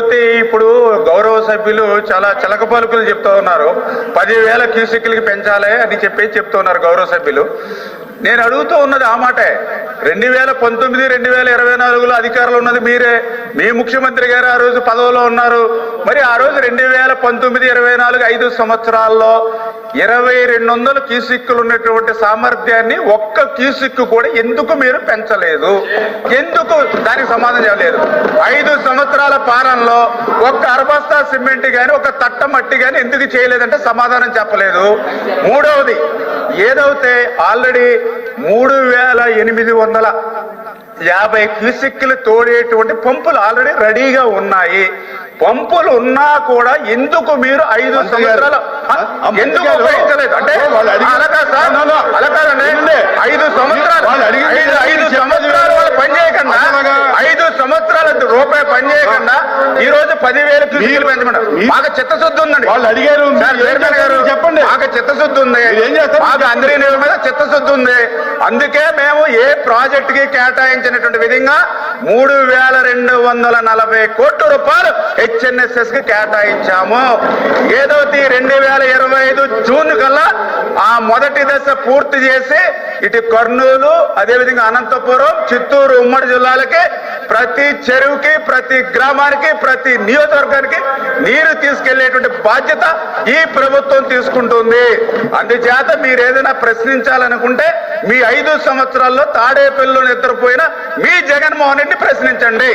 ఏదైతే ఇప్పుడు గౌరవ సభ్యులు చాలా చిలక పలుకులు చెప్తూ ఉన్నారు. పదివేల క్యూసిక్లకి పెంచాలి అని చెప్పి చెప్తూ ఉన్నారు గౌరవ సభ్యులు. నేను అడుగుతూ ఉన్నది ఆ మాటే. రెండు వేల పంతొమ్మిది రెండు వేల ఇరవై నాలుగులో అధికారులు ఉన్నది మీరే. మీ ముఖ్యమంత్రి గారు ఆ రోజు పదవిలో ఉన్నారు. మరి ఆ రోజు రెండు వేల పంతొమ్మిది ఇరవై నాలుగు ఐదు సంవత్సరాల్లో ఇరవై రెండు వందల క్యూసిక్కులు ఉన్నటువంటి సామర్థ్యాన్ని ఒక్క క్యూసిక్ కూడా ఎందుకు మీరు పెంచలేదు? ఎందుకు దానికి సమాధానం చేయలేదు ఐదు సంవత్సరాల పాలనలో ఒక్క అరబస్తా సిమెంట్ గాని ఒక తట్ట మట్టి గాని ఎందుకు చేయలేదంటే సమాధానం చెప్పలేదు. మూడవది ఏదైతే ఆల్రెడీ మూడు వేల ఎనిమిది వందల యాభై క్యూసిక్లు తోడేటువంటి పంపులు ఆల్రెడీ రెడీగా ఉన్నాయి. పంపులు ఉన్నా కూడా ఎందుకు మీరు ఐదు సంవత్సరాల ఎందుకు ఉపయోగించలేదు? అంటే సార్. ఐదు సంవత్సరాలు ఐదు. సంవత్సరాలు వాళ్ళు పని చేయకుండా అట్లాగా. ఐదు సంవత్సరాల రూపాయి పని చేయకుండా ఈ రోజు పదివేలు పెంచమన్నారు. మీరు- మాకు చిత్తశుద్ధి ఉందండి. వాళ్ళు అడిగారు గారు చెప్పండి. మాకు చిత్తశుద్ధి ఉంది. మీరు ఏం చేస్తారు? మాకు అందరి మీద చిత్తశుద్ధి ఉంది. అందుకే మేము ఏ ప్రాజెక్టుకి కేటాయించినటువంటి విధంగా మూడు వేల రెండు వందల నలభై కోట్ల రూపాయలు హెచ్ఎన్ఎస్ఎస్కి కేటాయించాము. ఏదో రెండు వేల ఇరవై ఐదు జూన్ కల్లా ఆ మొదటి దశ పూర్తి చేసి ఇటు కర్నూలు అదేవిధంగా అనంతపురం చిత్తూరు ఉమ్మడి జిల్లాలకి ప్రతి చెరువుకి ప్రతి గ్రామానికి ప్రతి నియోజకవర్గానికి నీరు తీసుకెళ్ళేటువంటి బాధ్యత ఈ ప్రభుత్వం తీసుకుంటుంది. అందుచేత మీరు ఏదైనా ప్రశ్నించాలనుకుంటే మీ ఐదు సంవత్సరాల్లో తాడేపల్లిలో నిద్రపోయిన మీ జగన్మోహన్ రెడ్డి ప్రశ్నించండి.